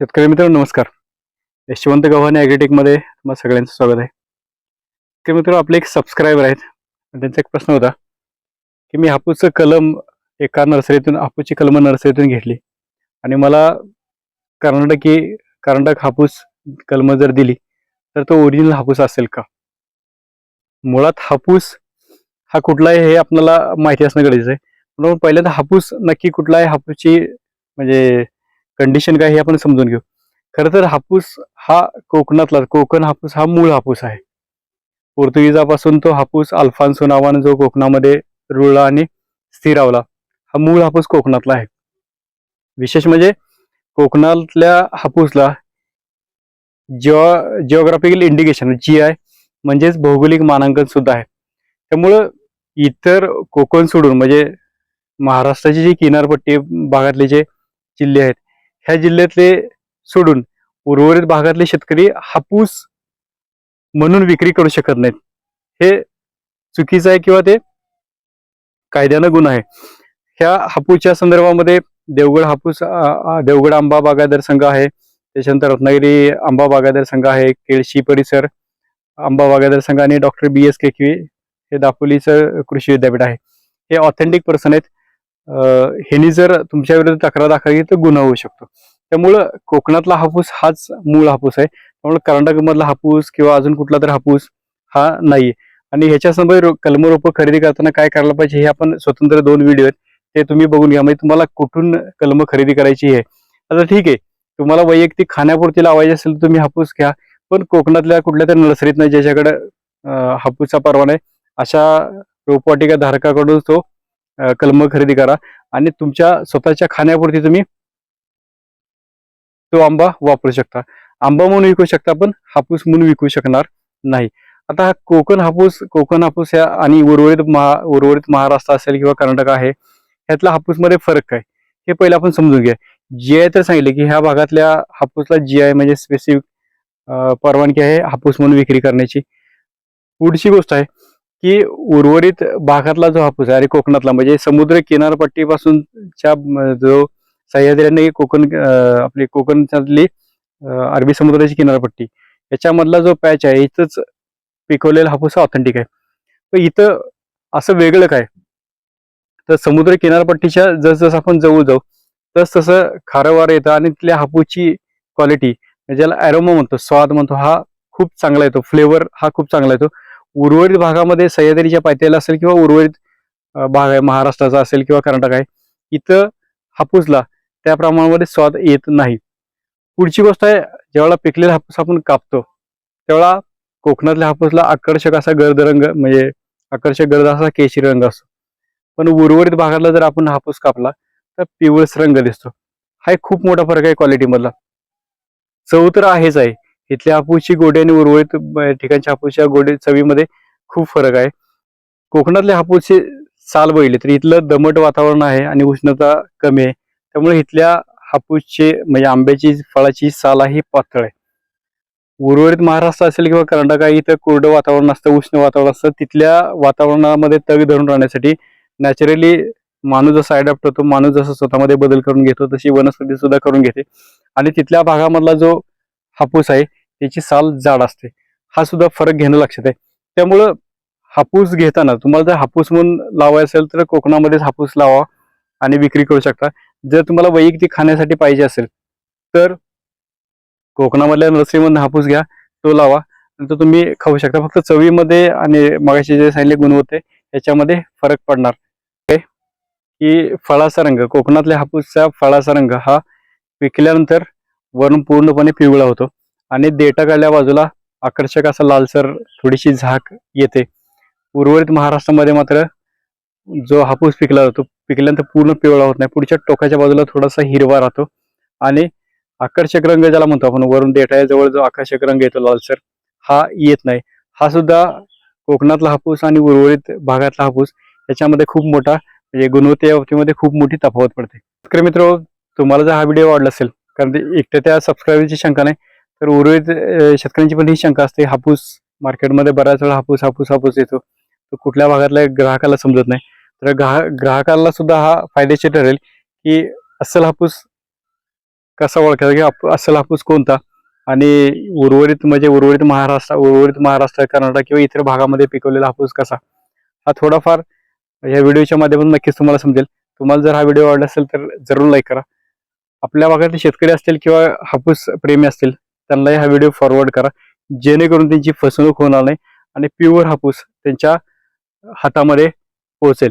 शेतकरी मित्रांनो नमस्कार. यशवंत गव्हाणे ॲग्रीटेकमध्ये तुम्हाला सगळ्यांचं स्वागत आहे. शेतकरी मित्र आपले एक सबस्क्रायबर आहेत. त्यांचा एक प्रश्न होता की मी हापूसचं कलम एका नर्सरीतून हापूसची कलम नर्सरीतून घेतली. आणि मला कर्नाटकी कर्नाटक हापूस कलम जर दिली तर तो ओरिजिनल हापूस असेल का? मुळात हापूस हा कुठला आहे हे आपल्याला माहिती असणं गरजेचं आहे. म्हणून पहिल्यांदा हापूस नक्की कुठला आहे हापूसची म्हणजे कंडिशन काय हे आपण समजून घेऊ. खरं तर हापूस हा कोकणातला कोकण हापूस हा मूळ हापूस आहे. पोर्तुगीजापासून तो हापूस अल्फान्सो नावानं जो कोकणामध्ये रुळला आणि स्थिरावला हा मूळ हापूस कोकणातला आहे. विशेष म्हणजे कोकणातल्या हापूसला geo geographical indication G I म्हणजेच भौगोलिक मानांकन सुद्धा आहे. त्यामुळं इतर कोकण सोडून म्हणजे महाराष्ट्राची जी किनारपट्टी भागातले जे जिल्हे आहेत ह्या जिल्ह्यातले सोडून उर्वरित भागातले शेतकरी हापूस म्हणून विक्री करू शकत नाहीत. हे चुकीचं आहे किंवा ते कायद्यानं गुन्हा आहे. ह्या हापूसच्या संदर्भामध्ये देवगड हापूस देवगड आंबा बागायदार संघ आहे. त्याच्यानंतर रत्नागिरी आंबा बागायदार संघ आहे. केळशी परिसर आंबा बागायदार संघ आणि डॉक्टर बी एस केकवी हे दापोलीचं कृषी विद्यापीठ आहे. हे ऑथेंटिक पर्सन आहेत. ह्यानी जर तुमच्या विरुद्ध तक्रार दाखल केली तर गुन्हा होऊ शकतो. त्यामुळं कोकणातला हापूस हाच मूळ हापूस आहे. त्यामुळे कर्नाटकमधला हापूस किंवा अजून कुठला तर हापूस हा नाही आणि ह्याच्यासमोर कलम रोपं खरेदी करताना काय करायला पाहिजे हे आपण स्वतंत्र दोन व्हिडिओ आहेत. ते तुम्ही बघून घ्या. म्हणजे तुम्हाला कुठून कलम खरेदी करायची आहे आता ठीक आहे. तुम्हाला वैयक्तिक खाण्यापुरती लावायची असेल तर तुम्ही हापूस घ्या. पण कोकणातल्या कुठल्या तरी नर्सरीत ज्याच्याकडे हापूसचा परवाना आहे अशा रोपवाटिका धारकाकडून तो कलम खरेदी करा. आणि तुमच्या स्वतःच्या खाण्यापुरती तुम्ही तो आंबा वापरू शकता. आंबा म्हणून विकू शकता पण हापूस म्हणून विकू शकणार नाही. आता हा कोकण हापूस कोकण हापूस ह्या आणि उर्वरित महा उर्वरित महाराष्ट्र असेल किंवा कर्नाटक आहे ह्यातला हापूसमध्ये फरक काय? हे पहिले आपण समजून घ्या. जी आय तर सांगितले की ह्या भागातल्या हापूसला जी आय म्हणजे स्पेसिफिक परवानगी आहे हापूस म्हणून विक्री करण्याची. पुढची गोष्ट आहे की उर्वरित भागातला जो हापूस आहे अरे कोकणातला म्हणजे समुद्र किनारपट्टीपासूनच्या जो सह्याद्रीने कोकण आपली कोकणातली अरबी समुद्राची किनारपट्टी. याच्यामधला जो पॅच आहे इथंच पिकवलेला हापूस ऑथेंटिक आहे. पण इथं असं वेगळं काय? तर समुद्र किनारपट्टीच्या जसजसं आपण जवळ जाऊ तस तसं खारवार येतं आणि तिथल्या हापूसची क्वालिटी ज्याला ॲरोमा म्हणतो स्वाद म्हणतो हा खूप चांगला येतो. फ्लेवर हा खूप चांगला येतो. उर्वरित भागामध्ये सह्याद्रीच्या पायथ्याला असेल किंवा उर्वरित भाग आहे महाराष्ट्राचा असेल किंवा कर्नाटक आहे इथं हापूसला त्या प्रमाणामध्ये स्वाद येत नाही. पुढची गोष्ट आहे ज्यावेळेला पिकलेला हापूस आपण कापतो त्यावेळेला कोकणातल्या हापूसला आकर्षक असा गर्द रंग म्हणजे आकर्षक गर्द असा केशरी रंग असतो. पण उर्वरित भागातला जर आपण हापूस कापला तर पिवळस रंग दिसतो. हा एक खूप मोठा फरक आहे क्वालिटीमधला. चव तर आहेच आहे इथल्या हापूसची गोडी आणि उर्वरित ठिकाणच्या हापूसच्या गोडी चवीमध्ये खूप फरक आहे. कोकणातल्या हापूसची साल बघितली तर इथलं दमट वातावरण आहे आणि उष्णता कमी आहे. त्यामुळे इथल्या हापूसचे म्हणजे आंब्याची फळाची साल आहे ही पातळ आहे. उर्वरित महाराष्ट्र असेल किंवा कर्नाटक आहे इथं कोरडं वातावरण असतं उष्ण वातावरण असतं. तिथल्या वातावरणामध्ये तग धरून राहण्यासाठी नॅचरली माणूस जसा अडॅप्ट होतो माणूस जसं स्वतःमध्ये बदल करून घेतो तशी वनस्पती सुद्धा करून घेते. आणि तिथल्या भागामधला जो हापूस आहे त्याची साल जाड असते. हा सुद्धा फरक घेणं लक्षात आहे. त्यामुळं हापूस घेताना तुम्हाला जर हापूस म्हणून लावायचं असेल तर कोकणामध्येच हापूस लावा आणि विक्री करू शकता. जर तुम्हाला वैयक्तिक खाण्यासाठी पाहिजे असेल तर कोकणामधल्या नर्सरीमधून हापूस घ्या तो लावा. नंतर तुम्ही खाऊ शकता. फक्त चवीमध्ये आणि मगाशी जे सांगितले होते याच्यामध्ये फरक पडणार. काय की फळाचा रंग कोकणातल्या हापूसचा फळाचा रंग हा पिकल्यानंतर वरून पूर्णपणे पिवळा होतो. आणि देठा बाजूला आकर्षक असा लालसर थोडीशी झाक येते. उर्वरित महाराष्ट्रामध्ये मात्र जो हापूस पिकला जातो पिकल्यानंतर पूर्ण पिवळा होत नाही. पुढच्या टोकाच्या बाजूला थोडासा हिरवा राहतो आणि आकर्षक रंग ज्याला म्हणतो आपण वरून देठाजवळ जो आकर्षक रंग येतो लालसर हा येत नाही. हा सुद्धा कोकणातला हापूस आणि उर्वरित भागातला हापूस याच्यामध्ये खूप मोठा म्हणजे गुणवत्ते बाबतीमध्ये खूप मोठी तफावत पडते. तर मित्र तुम्हाला जर हा व्हिडिओ आवडला असेल कारण ते एकट्या त्या सबस्क्रायबरची शंका नाही तर उर्वरित शेतकऱ्यांची पण ही शंका असते. हापूस मार्केटमध्ये बऱ्याच वेळा हापूस हापूस हापूस येतो. तो कुठल्या भागातल्या ग्राहकाला समजत नाही. तर ग्राहक ग्राहकाला सुद्धा हा फायदेशीर ठरेल की अस्सल हापूस कसा ओळखायचा की आप- अस्सल हापूस कोणता? आणि उर्वरित म्हणजे उर्वरित महाराष्ट्र उर्वरित महाराष्ट्र कर्नाटक किंवा इतर भागामध्ये पिकवलेला हापूस कसा? हा थोडाफार या व्हिडिओच्या माध्यमातून नक्कीच तुम्हाला समजेल. तुम्हाला जर हा व्हिडिओ आवडला असेल तर जरूर लाईक करा. आपल्या भागातले शेतकरी असतील किंवा हापूस प्रेमी असतील त्यांनाही हा व्हिडिओ फॉरवर्ड करा. जेणेकरून त्यांची फसवणूक होणार नाही आणि प्युअर हापूस त्यांच्या हातामध्ये पोहोचेल.